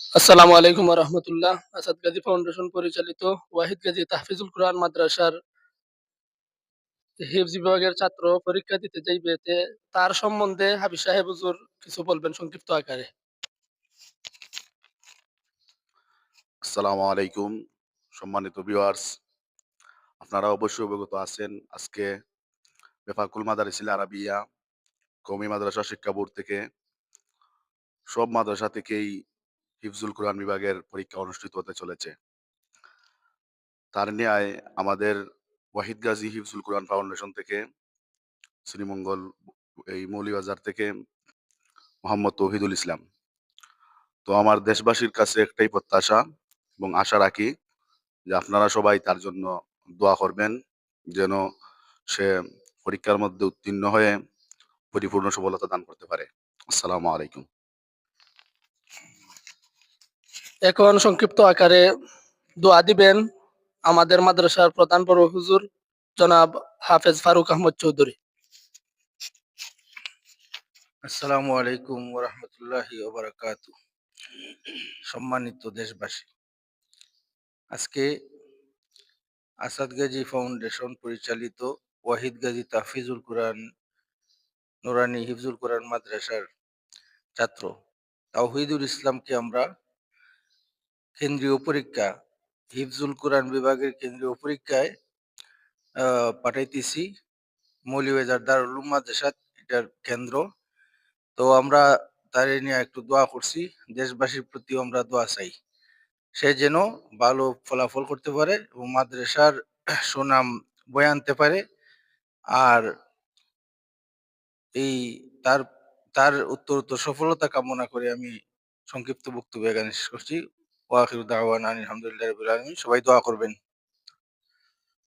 আসসালামু আলাইকুম রহমতুল্লাহ। আসাদ গাজী ফাউন্ডেশন পরিচালিত ওয়াহিদ গাজী তাহফিজুল কোরআন মাদ্রাসার হিফজ বিভাগের ছাত্র পরীক্ষা দিতে যাইবে তার সম্বন্ধে হাবিব সাহেব হুজুর কিছু বলবেন সংক্ষিপ্ত আকারে। আসসালামু আলাইকুম, সম্মানিত ভিউয়ার্স আপনারা অবশ্যই অবগত আছেন আজকে বেফাকুল মাদারিসিল আরাবিয়া কমি মাদ্রাসা শিক্ষা বোর্ড থেকে সব মাদ্রাসা থেকেই হিফজুল কোরআন বিভাগের পরীক্ষা অনুষ্ঠিত হতে চলেছে। তার ন্যায় আমাদের ওয়াহিদ গাজী হিফজুল কোরআন ফাউন্ডেশন থেকে, শ্রীমঙ্গল এই মৌলিবাজার থেকে মোহাম্মদ তৌহিদুল ইসলাম। তো আমার দেশবাসীর কাছে একটাই প্রত্যাশা এবং আশা রাখি যে আপনারা সবাই তার জন্য দোয়া করবেন যেন সে পরীক্ষার মধ্যে উত্তীর্ণ হয়ে পরিপূর্ণ সফলতা দান করতে পারে। আসসালামু আলাইকুম। এখন সংক্ষিপ্ত আকারে দোয়া দিবেন আমাদের মাদ্রাসার প্রধান বড় হুজুর জনাব হাফেজ ফারুক আহমদ চৌধুরী। আসসালামু আলাইকুম ওরহমতুল্লাহি ওবরাকাত সম্মানিত দেশবাসী, আজকে আসাদ গাজী ফাউন্ডেশন পরিচালিত ওয়াহিদ গাজী তাফিজুল কোরআন নুরানি হিফজুল কোরআন মাদ্রাসার ছাত্র তাওহিদুল ইসলামকে আমরা কেন্দ্রীয় পরীক্ষা, হিফজুল কোরআন বিভাগের কেন্দ্রীয় পরীক্ষায় পাঠাইতেছি। মৌলিবাজার দারুল উলুম মাদ্রাসা এটার কেন্দ্র। তো আমরা তারে নিয়ে একটু দোয়া করছি, দেশবাসীর প্রতি আমরা দোয়া চাই। সে যেন ভালো ফলাফল করতে পারে এবং মাদ্রাসার সুনাম বয়ে আনতে পারে। আর এই তার তার উত্তরোত্তর সফলতা কামনা করে আমি সংক্ষিপ্ত বক্তব্য এখানে শেষ করছি। ওয়াখির দাওয়ান আলহামদুলিল্লাহ আলামিন। সবাই দোয়া করবেন।